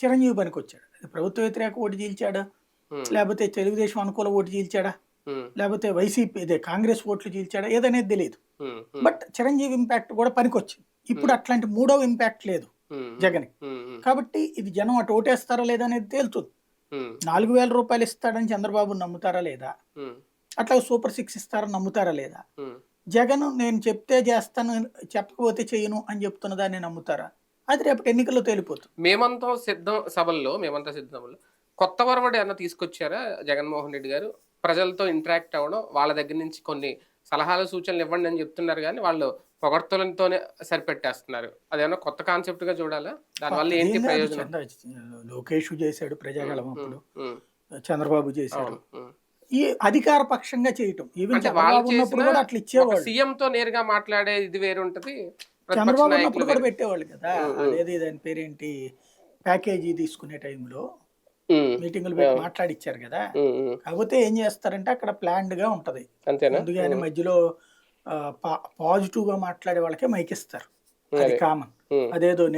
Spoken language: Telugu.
చిరంజీవి పనికి వచ్చాడు. అది ప్రభుత్వ వ్యతిరేక ఓటు చీల్చాడా? లేకపోతే తెలుగుదేశం అనుకూల ఓటు చీల్చాడా? లేకపోతే వైసీపీ ఇదే కాంగ్రెస్ ఓట్లు చీల్చాడా? ఏదనేది తెలియదు బట్ చిరంజీవి ఇంపాక్ట్ కూడా పనికొచ్చింది. ఇప్పుడు అట్లాంటి మూడవ ఇంపాక్ట్ లేదు జగన్ కాబట్టి ఇది జనం అటు ఓటేస్తారా లేదా అనేది తేలుతుంది. నాలుగు వేల రూపాయలు ఇస్తాడని చంద్రబాబు నమ్ముతారా లేదా? అట్లా సూపర్ సిక్స్ ఇస్తారని నమ్ముతారా లేదా. జగన్ నేను చెప్తే చేస్తాను చెప్పకపోతే చేయను అని చెప్తున్న దాన్ని నమ్ముతారా? అది రేపటి ఎన్నికల్లో తేలిపోతుంది. మేమంతా సిద్ధం సభల్లో మేమంతా సిద్ధం సభల్లో కొత్త వరవడి అన్న తీసుకొచ్చారా జగన్మోహన్ రెడ్డి గారు? ప్రజలతో ఇంటరాక్ట్ అవ్వడం వాళ్ళ దగ్గర నుంచి కొన్ని సలహాలు సూచనలు ఇవ్వండి అని చెప్తున్నారు కానీ వాళ్ళు పొగడ్తలతోనే సరిపెట్టేస్తున్నారు. అదేమన్నా కొత్త కాన్సెప్ట్గా చూడాలా? దానివల్ల ఏంటి ప్రయోజనం? లోకేష్ చేశాడు ప్రజాగళం అప్పుడు. చంద్రబాబు చేశాడు. ఈ అధికార పక్షంగా చేయటం. ఈవెన్ ఉన్నప్పుడు కూడా అట్లా సీఎం తో నేరుగా మాట్లాడే ఇది వేరు ఉంటది ప్రతిపక్ష చంద్రబాబు ఉన్నప్పుడు కూడా. పెట్టేవాళ్ళు కదా. అదేది దాని పేరేంటి? ప్యాకేజీ తీసుకునే టైంలో మీటింగులు పెట్టి మాట్లాడిచ్చారు కదా. కాకపోతే ఏం చేస్తారంటే అక్కడ ప్లాన్డ్గా ఉంటది. ముందుగానే మధ్యలో పాజిటివ్గా మాట్లాడే వాళ్ళకే మైక్ ఇస్తారు. అది. కామన్. అదేదో